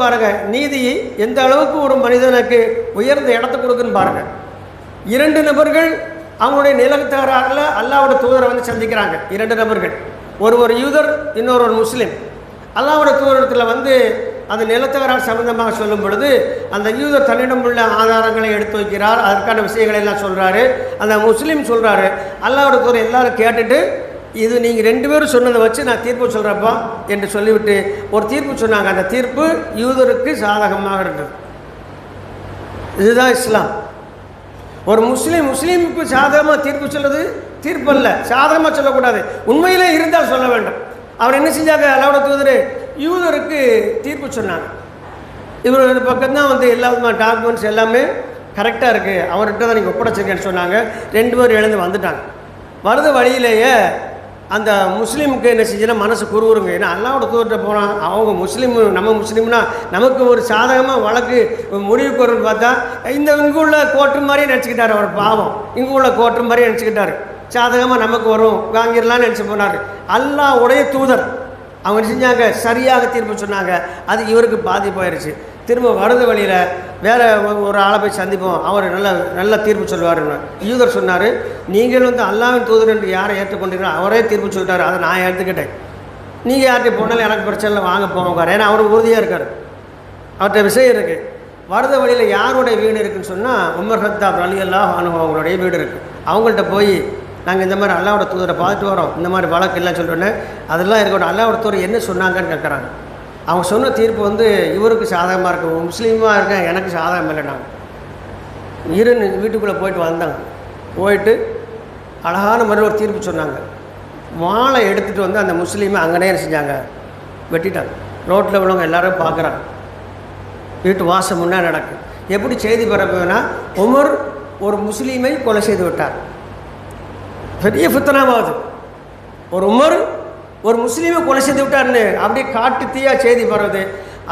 கொடுக்குன்னு பாருங்க நீதியை எந்த அளவுக்கு ஒரு மனிதனுக்கு உயர்ந்த இடத்த கொடுக்குன்னு பாருங்க. இரண்டு நபர்கள் அவங்களுடைய நிலத்தகராறில் அல்லாவோட தூதரை வந்து சந்திக்கிறாங்க இரண்டு நபர்கள். ஒரு ஒரு யூதர் இன்னொரு ஒரு முஸ்லீம். அல்லாவோட தூதரத்தில் வந்து அந்த நிலத்தகராறு சம்பந்தமாக சொல்லும் பொழுது அந்த யூதர் தன்னிடம் உள்ள ஆதாரங்களை எடுத்து வைக்கிறார் அதற்கான விஷயங்களை எல்லாம் சொல்கிறாரு அந்த முஸ்லீம் சொல்கிறாரு அல்லாவோட தூதர் எல்லாரும் கேட்டுட்டு இது நீங்கள் ரெண்டு பேரும் சொன்னதை வச்சு நான் தீர்ப்பு சொல்கிறப்பா என்று சொல்லிவிட்டு ஒரு தீர்ப்பு சொன்னாங்க. அந்த தீர்ப்பு யூதருக்கு சாதகமாக இருந்தது. இதுதான் இஸ்லாம். ஒரு முஸ்லீம் முஸ்லீமுக்கு சாதகமாக தீர்ப்பு சொல்லுது தீர்ப்பு அல்ல சாதகமாக சொல்லக்கூடாது. உண்மையிலே இருந்தால் சொல்ல வேண்டும். அவர் என்ன செஞ்சாங்க அல்லாவோட தூதர்? யூதருக்கு தீர்ப்பு சொன்னாங்க. இவரோட பக்கம்தான் வந்து எல்லா விதமான டாக்குமெண்ட்ஸ் எல்லாமே கரெக்டாக இருக்குது அவர்கிட்ட தான் நீங்கள் ஒப்படைச்சிருக்கேன்னு சொன்னாங்க. ரெண்டு பேரும் எழுந்து வந்துட்டாங்க. வருது வழியிலேயே அந்த முஸ்லீமுக்கு என்ன செஞ்சுன்னா மனசு குறுகுறுங்க. ஏன்னா அல்லாவோட தூரத்தை போனால் அவங்க முஸ்லீம் நம்ம முஸ்லீம்னா நமக்கு ஒரு சாதகமாக வழக்கு முடிவுக்கு வரும்னு பார்த்தா இந்த இங்கே உள்ள கோர்ட்டு மாதிரியே நினச்சிக்கிட்டாரு அவர் பாவம். இங்கே உள்ள கோர்ட்டு மாதிரியே நினச்சிக்கிட்டாரு. சாதகமாக நமக்கு வரும். வாங்கிடலாம்னு நினச்சி போனார். அல்லாஹ் உடைய தூதர். அவங்க செஞ்சாங்க? சரியாக தீர்ப்பு சொன்னாங்க. அது இவருக்கு பாதிப்பாயிருச்சு திரும்ப வரது வழியில் வேறு ஒரு ஆளை போய் சந்திப்போம். அவர் நல்ல நல்ல தீர்ப்பு சொல்லுவாருன்னு. யூதர் சொன்னார் நீங்கள் வந்து அல்லாவின் தூதர் என்று யாரை ஏற்றுக்கொண்டீங்களோ அவரே தீர்ப்பு சொல்லிட்டார். அதை நான் ஏற்றுக்கிட்டேன் நீங்கள் யார்கிட்ட போனாலும் எனக்கு பிரச்சனை இல்லை வாங்க போங்க ஏன்னா அவர் உறுதியாக இருக்கார். அவர்கிட்ட விஷயம் இருக்குது வரத வழியில் யாருடைய வீடு இருக்குன்னு சொன்னால் உமர் ஹத்தாப் அலி அல்லாஹ் அவங்களுடைய வீடு இருக்குது அவங்கள்ட்ட போய் நாங்கள் இந்த மாதிரி அல்லாவோட தூதரை பார்த்துட்டு வரோம். இந்த மாதிரி வழக்கு இல்லைன்னு சொல்லிட்டோன்னே அதெல்லாம் இருக்கட்டும். அல்லாவோட தூதர் என்ன சொன்னாங்கன்னு கேட்குறாங்க அவங்க சொன்ன தீர்ப்பு வந்து இவருக்கு சாதகமாக இருக்கும் முஸ்லீமாக இருக்கேன் எனக்கு சாதகம் இல்லை நாங்கள் இரு வீட்டுக்குள்ளே போயிட்டு வந்தாங்க. போயிட்டு அழகான முறையில் ஒரு தீர்ப்பு சொன்னாங்க. மாலை எடுத்துகிட்டு வந்து அந்த முஸ்லீமை அங்கனே செஞ்சாங்க? வெட்டிட்டாங்க. ரோட்டில் உள்ளவங்க எல்லோரும் பார்க்குறாங்க வீட்டு வாசம் முன்னே நடக்கும் எப்படி செய்தி பரப்புனா உமர் ஒரு முஸ்லீமை கொலை செய்து விட்டார். பெரிய ஃபித்தனாவாது ஒரு உமர் ஒரு முஸ்லீமை கொலை செய்து விட்டார்னு அப்படியே காட்டு தீயாக செய்தி பரவுது.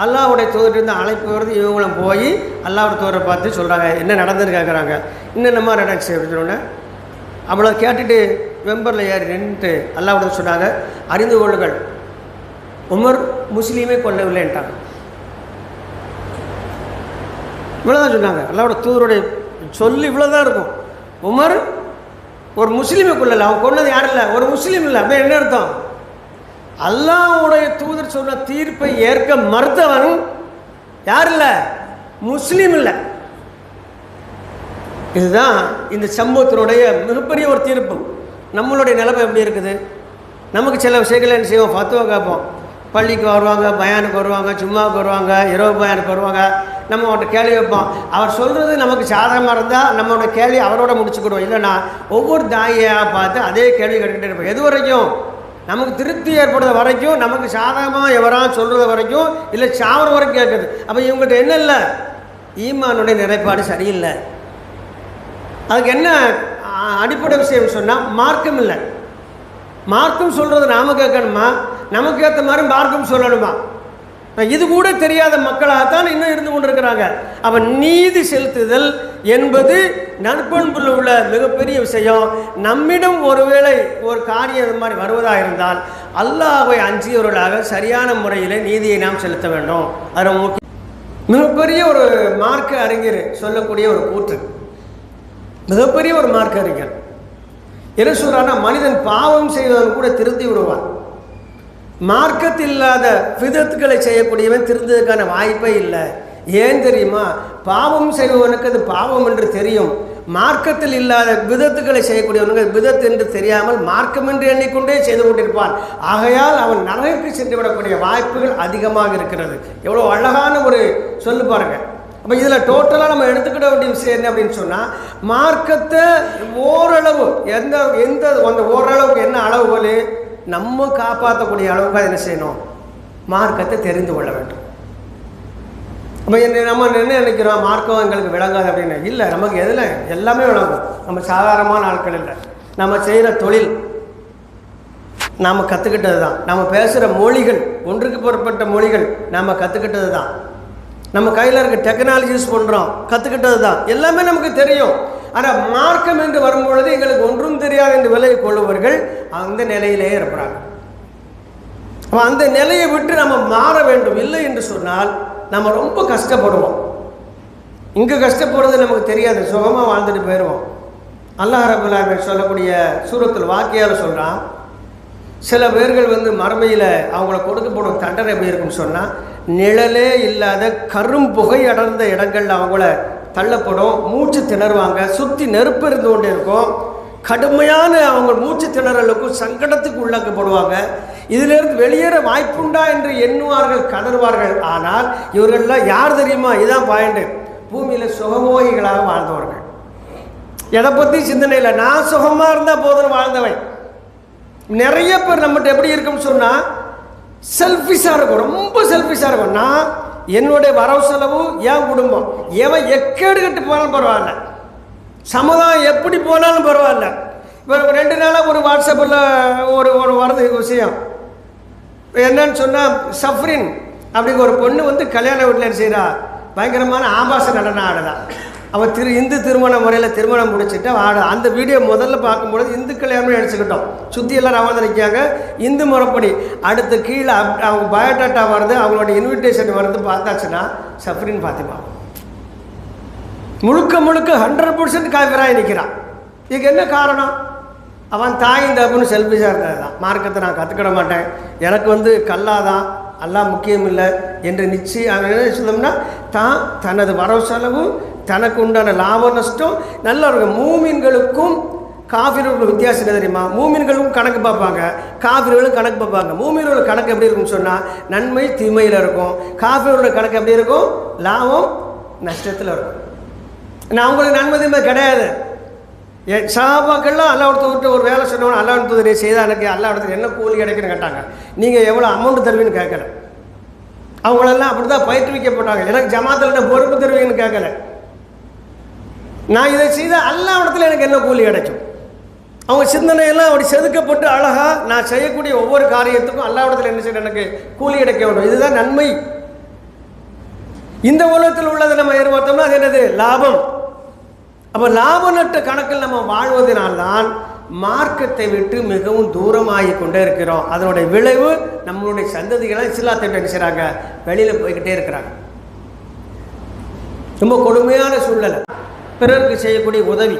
அல்லாவுடைய தூதர்கிட்ட அழைப்பு வருது இவங்களும் போய் அல்லாவோட தூதரை பார்த்து சொல்கிறாங்க என்ன நடந்துன்னு கேட்குறாங்க என்னென்னமா நடந்துச்சு அப்படின்னு சொன்னோன்னே அவ்வளோ கேட்டுட்டு வெம்பரில் ஏறி நின்றுட்டு அல்லாவோட சொன்னாங்க அறிந்து கொள்ளுங்கள் உமர் முஸ்லீமே கொல்லவில்லைன்ட்டாங்க. இவ்வளோதான் சொன்னாங்க. அல்லாவோட தூதருடைய சொல்லி இவ்வளோதான் இருக்கும். உமர் ஒரு முஸ்லீமை கொள்ளலை அவன் கொன்னது யாரும் இல்லை ஒரு முஸ்லீம் இல்லை அப்படியே என்ன அர்த்தம்? அல்லாஹ்வுடைய தூதர் சொன்ன தீர்ப்பை ஏற்க மறுத்தவன் யார் இல்லை? முஸ்லீம் இல்லை. இதுதான் இந்த சமூகத்தினுடைய மிகப்பெரிய ஒரு தீர்ப்பு. நம்மளுடைய நிலைமை எப்படி இருக்குது? நமக்கு சில விஷயங்கள் என்ன செய்வோம்? ஃபத்துவா கேட்போம். பள்ளிக்கு வருவாங்க பயானுக்கு வருவாங்க சும்மாவுக்கு வருவாங்க இரவு பயானுக்கு வருவாங்க. நம்ம அவர்கிட்ட கேள்வி வைப்போம் அவர் சொல்கிறது நமக்கு சாதகமாக இருந்தால் நம்மளோட கேள்வி அவரோட முடிச்சுக்கிடுவோம். இல்லைன்னா ஒவ்வொரு தாயாக பார்த்து அதே கேள்வி கேட்டுக்கிட்டே இருப்போம். எது வரைக்கும்? நமக்கு திருப்தி ஏற்படுற வரைக்கும் நமக்கு சாதகமாக எவரான் சொல்கிறது வரைக்கும் இல்லை சாவர வரைக்கும் கேட்குது அப்போ இவங்ககிட்ட என்ன இல்லை? ஈமானுடைய நிலைப்பாடு சரியில்லை. அதுக்கு என்ன அடிப்படை விஷயம் சொன்னால் மார்க்கம் இல்லை. மார்க்கம் சொல்கிறது நாம் கேட்கணுமா? நமக்கு ஏற்ற மாதிரி மார்க்கம் சொல்லணுமா? இது கூட தெரியாத மக்களாகத்தான் இன்னும் இருந்து கொண்டிருக்கிறாங்க. அவன் நீதி செலுத்துதல் என்பது நற்பண்புல உள்ள மிகப்பெரிய விஷயம். நம்மிடம் ஒருவேளை ஒரு காரியம் இது மாதிரி வருவதாக இருந்தால் அல்லாஹை அஞ்சியவர்களாக சரியான முறையில் நீதியை நாம் செலுத்த வேண்டும். அது முக்கிய மிகப்பெரிய ஒரு மார்க்க அறிஞர் சொல்லக்கூடிய ஒரு கூற்று. மிகப்பெரிய ஒரு மார்க்க அறிஞர். என்ன சொல்கிறான்னா மனிதன் பாவம் செய்தவன் கூட திருத்தி விடுவான். மார்க்கத்தில் இல்லாத விதத்துக்களை செய்யக்கூடியவன் திருந்ததுக்கான வாய்ப்பே இல்லை. ஏன் தெரியுமா? பாவம் செய்பவனுக்கு அது பாவம் என்று தெரியும். மார்க்கத்தில் இல்லாத விதத்துக்களை செய்யக்கூடியவனுக்கு அது விதத்து என்று தெரியாமல் மார்க்கம் என்று எண்ணிக்கொண்டே செய்து கொண்டிருப்பான். ஆகையால் அவன் நரகிற்கு சென்றுவிடக்கூடிய வாய்ப்புகள் அதிகமாக இருக்கிறது. எவ்வளோ அழகான ஒரு சொல்லு பாருங்க. அப்போ இதில் டோட்டலாக நம்ம எடுத்துக்கிட வேண்டிய விஷயம் என்ன அப்படின்னு சொன்னால் மார்க்கத்தை ஓரளவு எந்த எந்த அந்த ஓரளவுக்கு என்ன அளவுகள் நம்ம காப்பாற்றக்கூடிய அளவுக்கு அதை என்ன செய்யணும்? மார்க்கத்தை தெரிந்து கொள்ள வேண்டும். அப்போ என்ன நம்ம என்ன நினைக்கிறோம்? மார்க்கம் எங்களுக்கு விளங்காது அப்படின்னு. இல்லை நமக்கு எதில்? எல்லாமே விளங்கும். நம்ம சாதாரணமான ஆட்கள் இல்லை. நம்ம செய்கிற தொழில் நாம் கற்றுக்கிட்டது தான் நம்ம பேசுகிற மொழிகள் ஒன்றுக்கு புறப்பட்ட மொழிகள் நாம் கற்றுக்கிட்டது தான் நம்ம கையில் இருக்க டெக்னாலஜி யூஸ் பண்ணுறோம் கற்றுக்கிட்டது தான் எல்லாமே நமக்கு தெரியும். ஆனால் மார்க்கம் என்று வரும்பொழுது எங்களுக்கு ஒன்றும் தெரியாது என்று விலை கொள்ளுவர்கள் அந்த நிலையிலேயே இருக்கிறாங்க அப்போ அந்த நிலையை விட்டு நம்ம மாற வேண்டும் இல்லை என்று சொன்னால் நம்ம ரொம்ப கஷ்டப்படுவோம். இங்கே கஷ்டப்படுறது நமக்கு தெரியாது சுகமாக வாழ்ந்துட்டு போயிடுவோம் அல்லாஹ் சொல்லக்கூடிய சூரத்தில் வாக்கியால் சொல்கிறான் சில பேர்கள் வந்து மறுமையில் அவங்கள கொடுக்கப்படும் தண்டனை எப்படி இருக்குன்னு சொன்னால் நிழலே இல்லாத கரும் புகை அடர்ந்த இடங்கள்ல அவங்கள தள்ளப்படும் மூச்சு திணறுவாங்க சுற்றி நெருப்பு இருந்து கொண்டே இருக்கும் கடுமையான அவங்க மூச்சு திணறலுக்கும் சங்கடத்துக்கு உள்ளாக்கப்படுவாங்க. இதிலிருந்து வெளியேற வாய்ப்புண்டா என்று எண்ணுவார்கள் கதறுவார்கள். ஆனால் இவர்கள்லாம் யார் தெரியுமா? இதான் பாயிண்ட். பூமியில் சுகமோகிகளாக வாழ்ந்தவர்கள். எதை பற்றி சிந்தனை இல்லை. நான் சுகமாக இருந்தால் போதும் வாழ்ந்தவன். நிறைய பேர் நம்மகிட்ட எப்படி இருக்கும்னு சொன்னால் செல்ஃபிஷாக இருக்கும். ரொம்ப செல்ஃபிஷாக இருக்கும். நான் என்னுடைய வரவு செலவு என் குடும்பம். எவன் எக்கேடு கட்டு போனாலும் பரவாயில்ல. சமுதாயம் எப்படி போனாலும் பரவாயில்ல. இப்போ ரெண்டு நாளாக ஒரு வாட்ஸ்அப்பில் ஒரு ஒரு வருது விஷயம். என்னன்னு சொன்னால் சஃப்ரின் அப்படிங்கிற ஒரு பொண்ணு வந்து கல்யாண வீட்டில் என்ன செய்கிறா பயங்கரமான ஆபாச நடனம் ஆடுதா அவள் திரு இந்து திருமண முறையில் திருமணம் முடிச்சுட்டு ஆட. அந்த வீடியோ முதல்ல பார்க்கும்பொழுது இந்து கல்யாணம் அடிச்சுக்கிட்டோம் சுற்றி எல்லாம் அவங்க நிற்காங்க இந்து முறைப்படி. அடுத்து கீழே அப்- அவங்க பயோடாட்டா வருது அவங்களோட இன்விடேஷன் வருது பார்த்தாச்சுன்னா சஃப்ரின் பாத்திமா. முழுக்க முழுக்க ஹண்ட்ரட் பர்சன்ட் காவிராய் நிற்கிறான் இதுக்கு என்ன காரணம்? அவன் தாய் தப்புன்னு செல்ஃபிஷாக இருந்தது தான் மார்க்கத்தை நான் கற்றுக்கிட மாட்டேன். எனக்கு வந்து கல்லாதான். எல்லாம் முக்கியம் இல்லை என்று நிச்சயம் அவன் என்ன சொல்லணும்னா தான் தனது வரவு செலவு தனக்கு உண்டான லாப நஷ்டம் நல்லா இருக்கும் மூமின்களுக்கும் காஃபிர்களுக்கு வித்தியாசம் என்ன தெரியுமா? மூமின்களுக்கும் கணக்கு பார்ப்பாங்க. காஃபிர்களும் கணக்கு பார்ப்பாங்க. மூமினோட கணக்கு எப்படி இருக்கும்னு சொன்னால் நன்மை தீமையில் இருக்கும். காஃபிரோட கணக்கு எப்படி இருக்கும்? லாபம் நஷ்டத்தில் இருக்கும். நான் அவங்களுக்கு நன்மை கிடையாது. என் சாபாக்கள்லாம் அல்லாஹ் விட்டு ஒரு வேலை சொன்னவன் அல்லாஹ் நீ செய்தா எனக்கு அல்லா இடத்துல என்ன கூலி கிடைக்குன்னு கேட்டாங்க. நீங்கள் எவ்வளோ அமௌண்ட் தருவீன்னு கேட்கல. அவங்களெல்லாம் அப்படி தான் பயிற்றுவிக்கப்பட்டாங்க. எனக்கு ஜமாத்தில் பொறுப்பு தருவீங்கன்னு கேட்கல. நான் இதை செய்தால் அல்லா இடத்துல எனக்கு என்ன கூலி கிடைக்கும்? அவங்க சிந்தனையெல்லாம் அப்படி செதுக்கப்பட்டு அழகாக நான் செய்யக்கூடிய ஒவ்வொரு காரியத்துக்கும் அல்லா இடத்துல என்ன செய்யணும்? எனக்கு கூலி கிடைக்க வேண்டும். இதுதான் நன்மை. இந்த உலகத்தில் உள்ளதை நம்ம எதிர்பார்த்தோம்னா அது என்னது? லாபம். அப்போ லாப நட்ட கணக்கில் நம்ம வாழ்வதனால்தான் மார்க்கத்தை விட்டு மிகவும் தூரமாகி கொண்டே இருக்கிறோம். அதனுடைய விளைவு நம்மளுடைய சந்ததிகளை இஸ்லாத்தை விட்டு செய்கிறாங்க வெளியில் போய்கிட்டே இருக்கிறாங்க. ரொம்ப கொடுமையான சூழ்நிலை. பிறருக்கு செய்யக்கூடிய உதவி.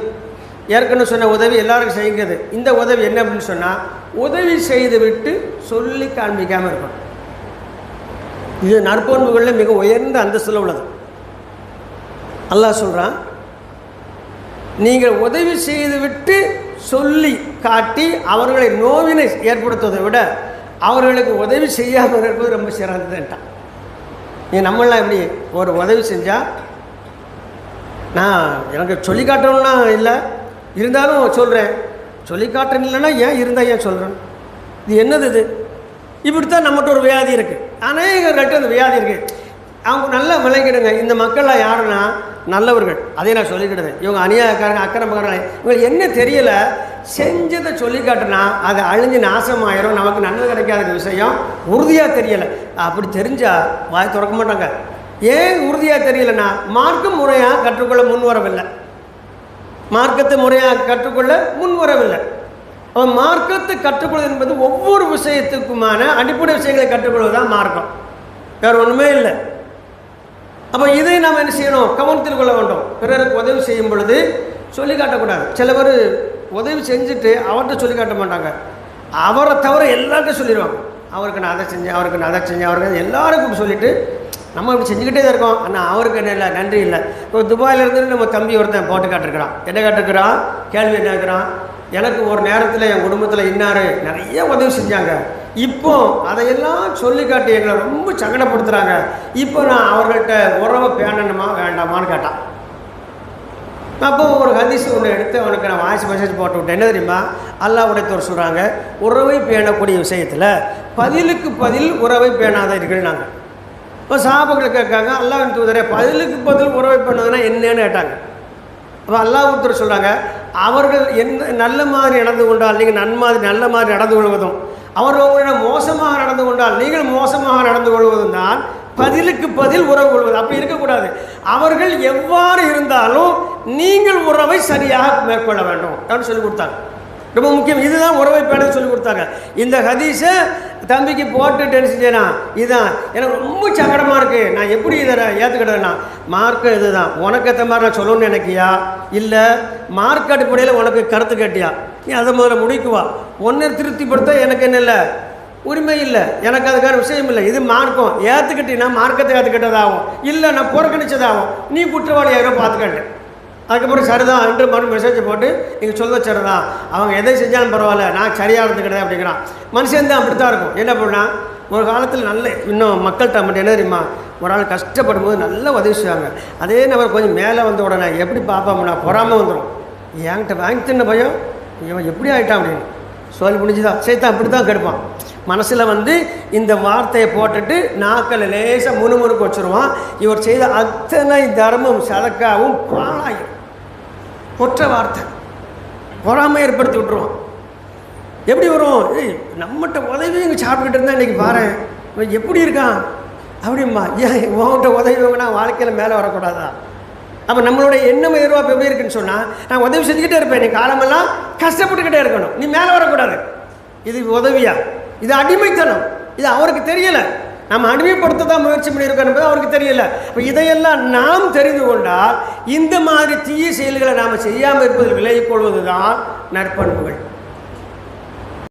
ஏற்கனவே சொன்ன உதவி எல்லாருக்கும் செய்கிறது இந்த உதவி என்ன அப்படின்னு சொன்னால் உதவி செய்து விட்டு சொல்லி காண்பிக்காமல் இருக்கணும். இது நற்பண்புகளில் மிக உயர்ந்த அந்தஸ்தில் உள்ளது. அல்லாஹ் சொல்கிறான் நீங்கள் உதவி செய்துவிட்டு சொல்லி காட்டி அவர்களை நோவினை ஏற்படுத்துவதை விட அவர்களுக்கு உதவி செய்யாமல் இருப்பது ரொம்ப சிறந்ததுன்ட்டான் நீ நம்மளாம் எப்படி ஒரு உதவி செஞ்சால் நான் எனக்கு சொல்லி காட்டணும்னா இல்லை. இருந்தாலும் சொல்கிறேன் சொல்லி காட்டணும் இல்லைன்னா ஏன் இருந்தால் ஏன் சொல்கிறேன் இது என்னது இது? இப்படித்தான் நம்மகிட்ட ஒரு வியாதி இருக்குது அநேகர்கிட்ட அந்த வியாதி இருக்குது அவங்க நல்லா விளங்கிடுங்க. இந்த மக்கள்லாம் யாருன்னா நல்லவர்கள். அதை நான் சொல்லிக்கிடுவேன் இவங்க அநியாயக்காரங்க அக்கிரமக்காரங்க. இவங்களுக்கு என்ன தெரியல? செஞ்சதை சொல்லி காட்டுனா அது அழிஞ்சு நாசமாயிரும். நமக்கு நன்மை கிடைக்காத விஷயம் உறுதியாக தெரியலை. அப்படி தெரிஞ்சால் வாய் திறக்க மாட்டாங்க. ஏன் உறுதியாக தெரியலனா மார்க்கம் முறையாக கற்றுக்கொள்ள முன் வரவில்லை மார்க்கத்தை முறையாக கற்றுக்கொள்ள முன் வரவில்லை அவன் மார்க்கத்தை கற்றுக்கொள்வது என்பது ஒவ்வொரு விஷயத்துக்குமான அடிப்படை விஷயங்களை கற்றுக்கொள்வது தான் மார்க்கம். வேறு ஒன்றுமே இல்லை. அப்போ இதை நாம் என்ன செய்யணும்? கவனத்தில் கொள்ள வேண்டும். பிறருக்கு உதவி செய்யும் பொழுது சொல்லி காட்டக்கூடாது சில பேர் உதவி செஞ்சுட்டு அவர்கிட்ட சொல்லி காட்ட மாட்டாங்க. அவரை தவிர எல்லார்ட்டும் சொல்லிடுவாங்க அவருக்கு நான் அதை செஞ்சேன் அவருக்கு நான் அதை செஞ்சேன் அவருக்கு எல்லாருக்கும் சொல்லிட்டு நம்ம இப்படி செஞ்சுக்கிட்டே தான் இருக்கோம். ஆனால் அவருக்கு என்ன இல்லை நன்றி இல்லை. இப்போ துபாயில் இருந்து நம்ம தம்பி ஒருத்தன் போட்டு காட்டிருக்கிறான். என்ன காட்டிருக்கிறான்? கேள்வி என்ன இருக்கிறான் எனக்கு ஒரு நேரத்தில் என் குடும்பத்தில் இன்னார் நிறைய உதவி செஞ்சாங்க. இப்போ அதையெல்லாம் சொல்லி காட்டி எங்களை ரொம்ப சங்கடப்படுத்துகிறாங்க இப்போ நான் அவர்கள்ட்ட உறவை பேணணுமா வேண்டாமான்னு கேட்டான். அப்போ ஒரு ஹதீஸ் ஒன்று எடுத்து அவனுக்கு நான் வாய்ஸ் மெசேஜ் போட்டு விட்டேன். என்ன தெரியுமா? அல்லாஹ் உடைத்தவர் சொல்கிறாங்க உறவை பேணக்கூடிய விஷயத்தில் பதிலுக்கு பதில் உறவை பேணாதீர்கள் நாங்கள் இப்போ சாபங்களை கேட்காங்க அல்லாஹ் தூதரே பதிலுக்கு பதில் உறவை பண்ணதுன்னா என்னன்னு கேட்டாங்க. அப்போ அல்லாஹ் ஒருத்தர் சொல்கிறாங்க அவர்கள் எந்த நல்ல மாதிரி நடந்து கொண்டால் நீங்கள் நன்மாதிரி நல்ல மாதிரி நடந்து கொள்வதும் அவர்கள் உங்களிடம் மோசமாக நடந்து கொண்டால் நீங்கள் மோசமாக நடந்து கொள்வதும் தான் பதிலுக்கு பதில் உறவு கொள்வது. அப்படி இருக்கக்கூடாது. அவர்கள் எவ்வாறு இருந்தாலும் நீங்கள் உறவை சரியாக மேற்கொள்ள வேண்டும். அப்படின்னு சொல்லி கொடுத்தாங்க ரொம்ப முக்கியம். இதுதான் உறவை பேடன்னு சொல்லி கொடுத்தாங்க. இந்த ஹதீஸை தம்பிக்கு போட்டு டென்ஷன் செய்யலாம் இதுதான் எனக்கு ரொம்ப சங்கடமாக இருக்குது நான் எப்படி இதை ஏற்றுக்கிட்டேன்னா மார்க்கு இதுதான். உனக்கு ஏற்ற மாதிரி நான் சொல்லணும்னு நினைக்கியா? இல்லை மார்க் அடிப்படையில் உனக்கு கருத்து கேட்டியா? நீ அதை முதல்ல முடிக்குவா. ஒன்று திருப்திப்படுத்த எனக்கு என்ன இல்லை? உரிமை இல்லை. எனக்கு அதுக்கான விஷயம் இல்லை. இது மார்க்கம். ஏற்றுக்கிட்டீங்கன்னா மார்க்கத்தை ஏற்றுக்கிட்டதாகும் இல்லை நான் புறக்கணிச்சதாகும். நீ குற்றவாளி யாரோ பார்த்துக்கண்டேன் அதுக்கப்புறம் சரிதான் என்று மறு மெசேஜ் போட்டு நீங்கள் சொல்ல சரிதான். அவங்க எதை செஞ்சாலும் பரவாயில்ல. நான் சரியானது கிடையாது அப்படிங்கிறான். மனுஷன் தான் அப்படி தான் இருக்கும். என்ன பண்ணா ஒரு காலத்தில் நல்ல இன்னும் மக்கள்கிட்ட மட்டும் என்ன தெரியுமா? ஒரு ஆள் கஷ்டப்படும் போது நல்லா உதவி செய்வாங்க. அதே நபர் கொஞ்சம் மேலே வந்த உடனே எப்படி பார்ப்போம்னா பொறாமல் வந்துடும் என்கிட்ட வாங்கி தின்ன பயம் இவன் எப்படி ஆகிட்டான் அப்படின்னு. சொல்லி முடிஞ்சுதான் சேர்த்தான் அப்படி தான் கெடுப்பான். மனசில் வந்து இந்த வார்த்தையை போட்டுட்டு நாக்கில் லேசாக முணுமுணுக்கு வச்சுருவான். இவர் செய்த அத்தனை தர்மம் சதக்காவும் பாழாயிரும். கொற்ற வார்த்தை. பொறாமை ஏற்படுத்தி விட்டுருவான். எப்படி வரும்? ஏய் நம்மகிட்ட உதவி இங்கே சாப்பிட்டுட்டு இருந்தா இன்றைக்கி பாரு. இவன் எப்படி இருக்கான்? அப்படிம்மா ஏன் உன்கிட்ட உதவி வாங்கினா வாழ்க்கையில் மேலே வரக்கூடாதா? அப்போ நம்மளுடைய எண்ணம் எதிர்பார்ப்பு எப்படி இருக்குன்னு சொன்னால் நான் உதவி செஞ்சுக்கிட்டே இருப்பேன். நீ காலமெல்லாம் கஷ்டப்பட்டுக்கிட்டே இருக்கணும். நீ மேலே வரக்கூடாது. இது உதவியா? இது அடிமைத்தனம். இது அவருக்கு தெரியலை. நம்ம அடிமைப்படுத்த தான் முயற்சி பண்ணியிருக்கோம் என்பது அவருக்கு தெரியல. இப்போ இதையெல்லாம் நாம் தெரிந்து கொண்டால் இந்த மாதிரி தீய செயல்களை நாம் செய்யாமல் இருப்பதில் விலகிக் கொள்வது தான் நற்பண்புகள்.